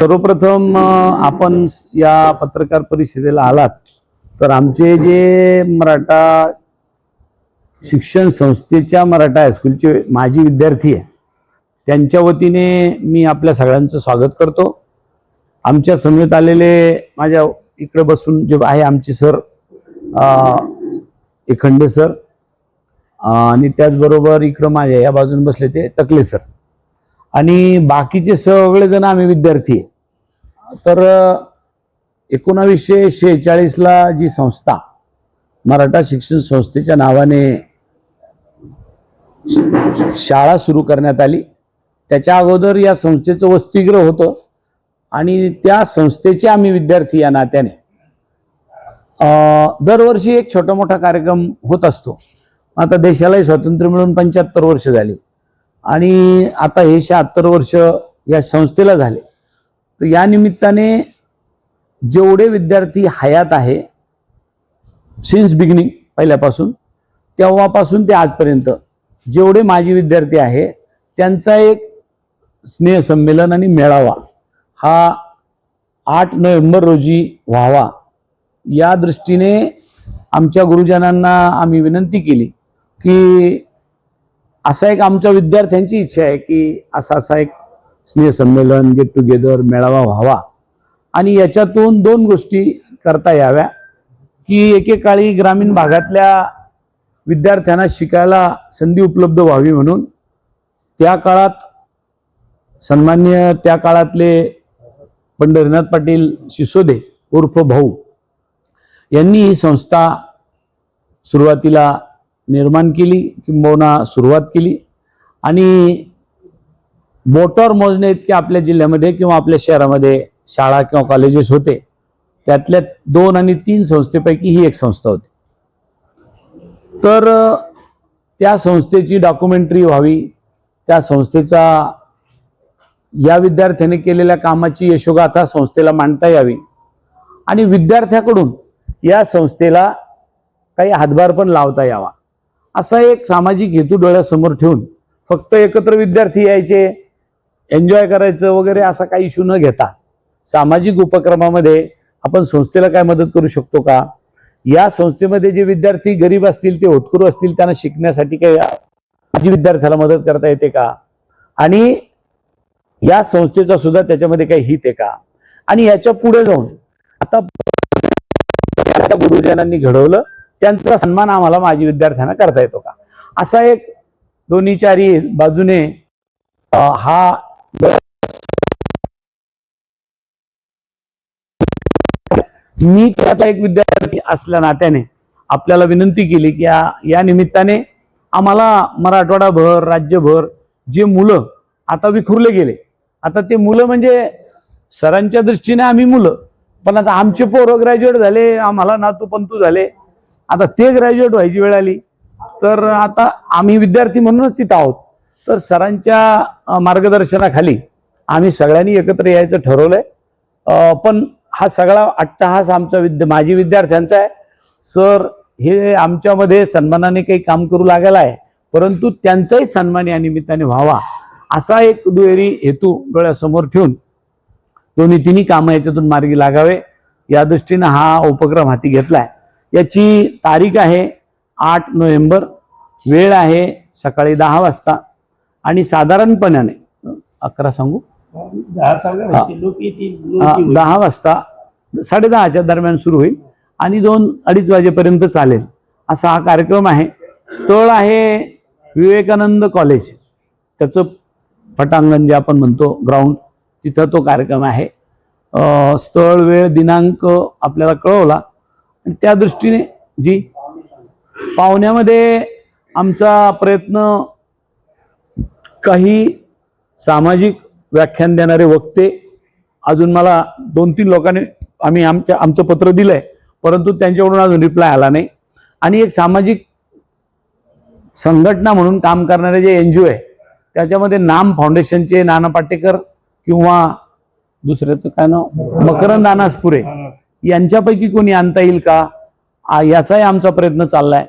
सर्वप्रथम आपण या पत्रकार परिषदेला आलात तर आमचे जे मराठा शिक्षण संस्थेच्या मराठा हायस्कूलचे माजी विद्यार्थी आहे त्यांच्या वतीने मी आपल्या सगळ्यांचं स्वागत करतो. आमच्या समेत आलेले माझ्या इकडे बसून जे आहे आमचे सर एखंडे सर आणि त्याचबरोबर इकडं माझ्या या बाजूने बसले ते तकले सर. आणि बाकीचे सगळेजण आम्ही विद्यार्थी आहे. तर एकोणावीसशे शेहेचाळीसला जी संस्था मराठा शिक्षण संस्थेच्या नावाने शाळा सुरू करण्यात आली त्याच्या अगोदर या संस्थेचं वसतिगृह होतं आणि त्या संस्थेचे आम्ही विद्यार्थी या नात्याने. दरवर्षी एक छोटा मोठा कार्यक्रम होत असतो. आता देशालाही स्वातंत्र्य मिळून पंच्याहत्तर वर्ष झाली आणि आता हे शहात्तर वर्ष या संस्थेला झाले. तर या निमित्ताने जेवढे विद्यार्थी हयात आहे सिन्स बिगिनिंग पहिल्यापासून तेव्हापासून ते आजपर्यंत जेवढे माजी विद्यार्थी आहे त्यांचा एक स्नेहसंमेलन आणि मेळावा हा आठ नोव्हेंबर रोजी व्हावा. या दृष्टीने आमच्या गुरुजनांना आम्ही विनंती केली की असा एक आमच्या विद्यार्थ्यांची इच्छा आहे की असा असा एक स्नेहसंमेलन गेट टुगेदर मेळावा व्हावा. आणि याच्यातून दोन गोष्टी करता याव्या की एकेकाळी ग्रामीण भागातल्या विद्यार्थ्यांना शिकायला संधी उपलब्ध व्हावी म्हणून त्या काळात सन्मान्य त्या काळातले पंढरीनाथ पाटील शिसोदे उर्फ भाऊ यांनी ही संस्था सुरुवातीला निर्माण केली किंबहुना सुरुवात केली. आणि मोटर मोजणे इतके आपल्या जिल्ह्यामध्ये किंवा आपल्या शहरामध्ये शाळा किंवा कॉलेजेस होते. त्यातल्या दोन आणि तीन संस्थेपैकी ही एक संस्था होती. तर त्या संस्थेची डॉक्युमेंटरी व्हावी त्या संस्थेचा या विद्यार्थ्याने केलेल्या कामाची यशोगाथा संस्थेला मांडता यावी आणि विद्यार्थ्याकडून या संस्थेला काही हातभार पण लावता यावा. असा एक सामाजिक हेतू डोळ्यासमोर ठेवून फक्त एकत्र विद्यार्थी यायचे एन्जॉय करायचं वगैरे असा काही इश्यू न घेता सामाजिक उपक्रमामध्ये आपण संस्थेला काय मदत करू शकतो का? या संस्थेमध्ये जे विद्यार्थी गरीब असतील ते होतकरू असतील त्यांना शिकण्यासाठी काही माजी विद्यार्थ्याला मदत करता येते का? आणि या संस्थेचा सुद्धा त्याच्यामध्ये काही हित आहे का? आणि याच्यापुढे जाऊन आता गुरुजनांनी घडवलं त्यांचा सन्मान आम्हाला माजी विद्यार्थ्यांना करता येतो का? असा एक दोन्ही चारी बाजूने हा मी त्याचा एक विद्यार्थी असल्या नात्याने आपल्याला विनंती केली की या या निमित्ताने आम्हाला मराठवाडाभर राज्यभर जे मुलं आता विखुरले गेले. आता ते मुलं म्हणजे सरांच्या दृष्टीने आम्ही मुलं. पण आता आमचे पोरं ग्रॅज्युएट झाले आम्हाला नातू पंतू झाले. आता ते ग्रॅज्युएट व्हायची वेळ आली. तर आता आम्ही विद्यार्थी म्हणूनच तिथं आहोत. तर सरांच्या मार्गदर्शनाखाली आम्ही सगळ्यांनी एकत्र यायचं ठरवलंय. पण हा सगळा अट्टहास आमचा विद्या माजी विद्यार्थ्यांचा आहे. सर हे आमच्यामध्ये सन्मानाने काही काम करू लागायला आहे परंतु त्यांचाही सन्मान या निमित्ताने व्हावा असा एक दुहेरी हेतू डोळ्यासमोर ठेवून दोन्ही तिन्ही कामं याच्यातून मार्गी लागावे. या दृष्टीनं हा उपक्रम हाती घेतलाय. याची तारीख आहे आठ नोव्हेंबर. वेळ आहे सकाळी दहा वाजता. आणि साधारणपणाने अकरा सांगू? दहा. दहा वाजता साडे दहाच्या दरम्यान सुरू होईल आणि दोन अडीच वाजेपर्यंत चालेल. असा हा कार्यक्रम आहे. स्थळ आहे विवेकानंद कॉलेज. त्याचं पटांगण जे आपण म्हणतो ग्राउंड तिथं तो कार्यक्रम आहे. स्थळ वेळ दिनांक आपल्याला कळवला. आणि त्या दृष्टीने जी पाहुण्यामध्ये आमचा प्रयत्न काही सामाजिक व्याख्यान देणारे वक्ते अजून मला दोन तीन लोकांनी आम्ही आमच्या आमचं पत्र दिलंय परंतु त्यांच्याकडून अजून रिप्लाय आला नाही. आणि एक सामाजिक संघटना म्हणून काम करणारे जे एन जी ओ आहे त्याच्यामध्ये नाम फाउंडेशनचे नाना पाटेकर किंवा दुसऱ्याचं काय नाव? मकरंद अनासपुरे यांच्यापैकी कोणी आणता येईल का? याचाही आमचा प्रयत्न चाललाय.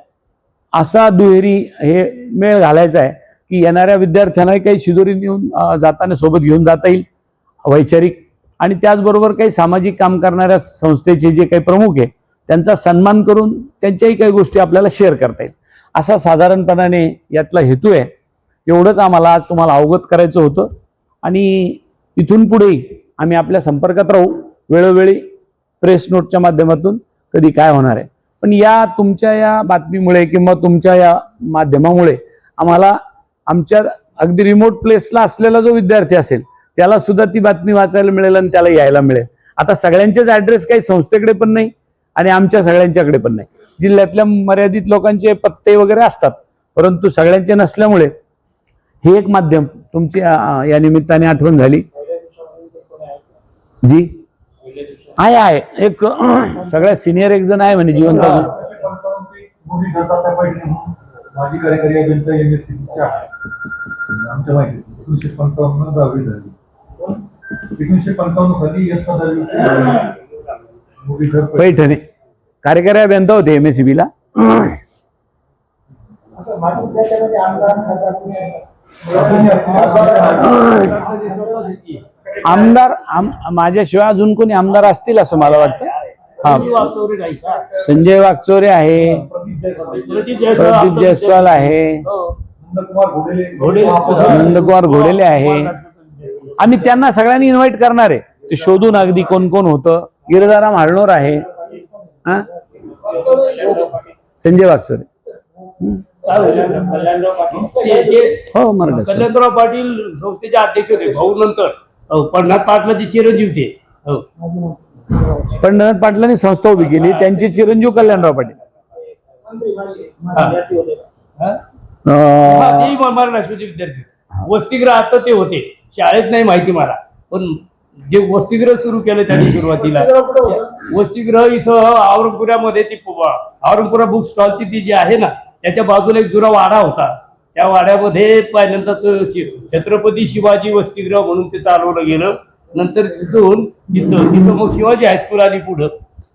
असा दुहेरी हे मेळ घालायचा आहे. की येणाऱ्या विद्यार्थ्यांना काही शिदोरी नेऊन जाताना सोबत घेऊन जाता येईल वैचारिक. आणि त्याचबरोबर काही सामाजिक काम करणाऱ्या संस्थेचे जे काही प्रमुख आहे त्यांचा सन्मान करून त्यांच्याही काही गोष्टी आपल्याला शेअर करता येईल. असा साधारणपणाने यातला हेतू आहे. एवढंच आम्हाला आज तुम्हाला अवगत करायचं होतं. आणि इथून पुढेही आम्ही आपल्या संपर्कात राहू. वेळोवेळी प्रेस नोटच्या माध्यमातून कधी काय होणार आहे. पण या तुमच्या या बातमीमुळे किंवा तुमच्या या माध्यमामुळे आम्हाला आमच्या अगदी रिमोट प्लेसला असलेला जो विद्यार्थी असेल त्याला सुद्धा ती बातमी वाचायला मिळेल आणि त्याला यायला मिळेल. आता सगळ्यांचेच ऍड्रेस काही संस्थेकडे पण नाही आणि आमच्या सगळ्यांच्याकडे पण नाही. जिल्ह्यातल्या मर्यादित लोकांचे पत्ते वगैरे असतात परंतु सगळ्यांचे नसल्यामुळे हे एक माध्यम तुमची या निमित्ताने आठवण झाली. जी? आहे आहे. एक सगळ्यात सिनियर एक जण आहे म्हणे जीवन माजी कार्यकारी अभियंता एम एस सीच्या आमच्या माहिती एकोणीशे पंचावन्न दहावी झाली. एकोणीशे पंचावन्न साली इयत्ता दहावी पैठणे. कार्यकारी अभियंता होते एम एस सी बीला आमदार आम माझ्याशिवाय अजून कोणी आमदार असतील असं मला वाटतं. हा. संजय वागचोरे आहे. प्रदीप जयस्वाल, आहे. हो. नंदकुमार घोडेले. आहे. आम्ही त्यांना सगळ्यांनी इन्व्हाइट करणार आहे. ते शोधून अगदी कोण कोण होतं. गिरदाराम हाळणोर आहे. हा? संजय वागचोरे हो? मराठा कल्याणराव पाटील. संस्थेचे अध्यक्ष होते भाऊ नंतर. पन्नास पाटलाचे चिरंजीव ते हो पंढरनाथ पाटलांनी संस्था उभी केली. त्यांचे चिरंजीव कल्याणराव पाटील. हा. तेही विद्यार्थी. वसतिगृह आता ते होते. शाळेत नाही माहिती मला. पण जे वसतिगृह सुरू केलं त्यांनी सुरुवातीला. वसतिगृह इथं औरंगपुऱ्यामध्ये ती पु- औरंगपुरा बुक स्टॉलची ती जी आहे ना त्याच्या बाजूला एक जुना वाडा होता. त्या वाड्यामध्ये पहिल्यांदा तो शि- छत्रपती शिवाजी वसतिगृह म्हणून ते चालवलं गेलं. नंतर तिथून तिथं तिथं मग शिवाजी हायस्कूल आली पुढं.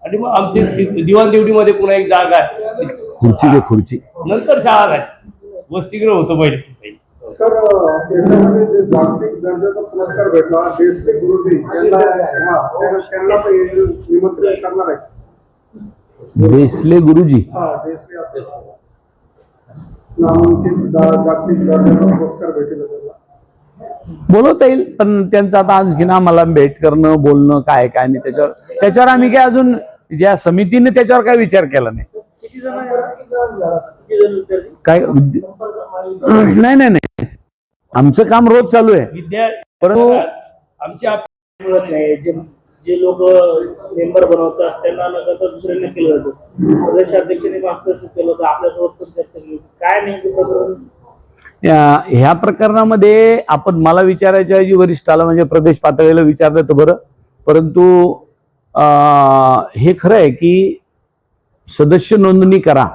आणि मग आमचे ति- दिवाण देवडीमध्ये पुन्हा एक जागा आहे. खुर्ची खुर्ची. नंतर शाळा झाली वसतिगृह होतं पहिले तिथे. सर त्याच्यामध्ये जे जागतिक दर्जाचा पुरस्कार भेटला देसले गुरुजी यांना हा, त्यांना हे निमंत्रित करणार आहे देसले गुरुजी. हा देसले असेल नामांकित जागतिक दर्जाचा पुरस्कार भेटेल. बोलवता येईल पण त्यांचं आता आणखीन आम्हाला भेट करणं बोलणं काय काय नाही त्याच्यावर त्याच्यावर आम्ही काय अजून ज्या समितीने त्याच्यावर काय विचार केला नाही. काय नाही नाही नाही. आमचं काम रोज चालू आहे. परंतु आमच्या नाही. जे जे लोक मेंबर बनवतात त्यांना दुसऱ्यांना केलं जातं. प्रदेशाध्यक्षांनी मार्गदर्शन केलं होतं. आपल्यासोबत पण चर्चा केली. काय नेमकं या- ह्या प्रकरणामध्ये आपण मला विचारायच्या ऐवजी वरिष्ठाला म्हणजे प्रदेश पातळीला विचारलं तर बरं. परंतु हे खरं आहे की सदस्य नोंदणी करा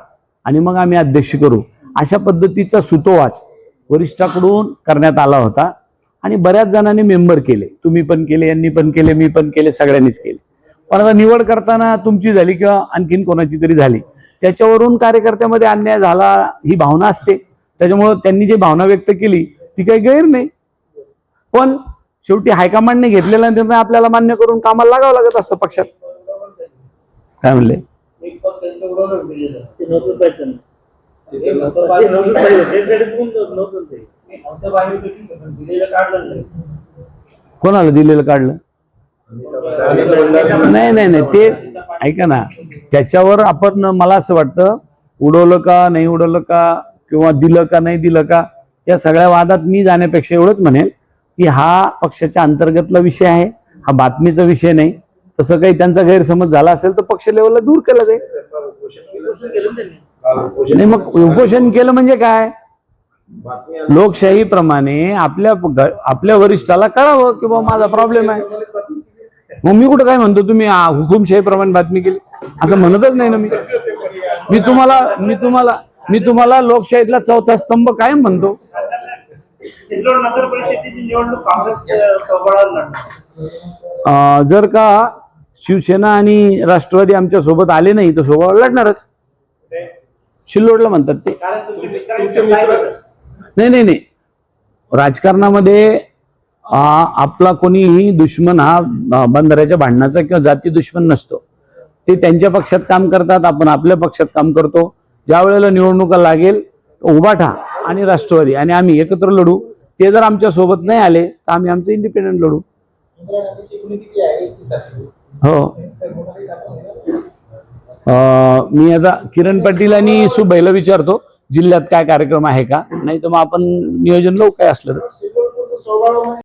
आणि मग आम्ही अध्यक्ष करू. अशा पद्धतीचा सुतोवाच वरिष्ठाकडून करण्यात आला होता आणि बऱ्याच जणांनी मेंबर केले. तुम्ही पण केले यांनी पण केले मी पण केले सगळ्यांनीच केले. पण आता निवड करताना तुमची झाली किंवा आणखीन कोणाची तरी झाली. त्याच्यावरून कार्यकर्त्यामध्ये अन्याय झाला ही भावना असते. त्याच्यामुळं त्यांनी जी भावना व्यक्त केली ती काही गैर नाही. पण शेवटी हायकमांडने घेतलेला निर्णय आपल्याला मान्य करून कामाला लागावं लागत असतं पक्षात. काय म्हणले? कोणाला दिलेलं काढलं? नाही नाही नाही ते ऐका ना त्याच्यावर आपण मला असं वाटतं उडवलं का नाही उडवलं का किंवा दिलं का नाही दिलं का या सगळ्या वादात मी जाण्यापेक्षा एवढंच म्हणेल की हा पक्षाच्या अंतर्गतला विषय आहे हा बातमीचा विषय नाही. तसं काही त्यांचा गैरसमज झाला असेल तर पक्ष लेवलला दूर केला जाईल. केलं नाही मग उपोषण केलं म्हणजे काय? लोकशाहीप्रमाणे आपल्या आपल्या वरिष्ठाला कळावं की बाबा माझा प्रॉब्लेम आहे. मग मी कुठं काय म्हणतो? तुम्ही हुकुमशाहीप्रमाणे बातमी केली. असं म्हणतच नाही ना मी. मी तुम्हाला मी तुम्हाला मी तुम्हाला लोकशाहीतला चौथा स्तंभ कायम म्हणतो? नगर परिषदेची निवडणूक काँग्रेस जर का शिवसेना आणि राष्ट्रवादी आमच्यासोबत आले नाही तर सोबत लढणारच. शिल्लोडला म्हणतात ते? नाही नाही नाही. राजकारणामध्ये आ, आपला कोणीही दुश्मन हा बंधाऱ्याच्या भांडणाचा किंवा जाती दुश्मन नसतो. ते त्यांच्या पक्षात काम करतात आपण आपल्या पक्षात काम करतो. ज्या वेळेला निवडणुका लागेल उभाठा आणि राष्ट्रवादी. आणि आम्ही एकत्र लढू. ते जर आमच्यासोबत नाही आले तर आम्ही आमचं इंडिपेंडंट लढू. हो. मी आता किरण पाटील आणि सुबैला विचारतो जिल्ह्यात काय कार्यक्रम आहे का? नाही तर मग आपण नियोजन लावू काय असलं तर.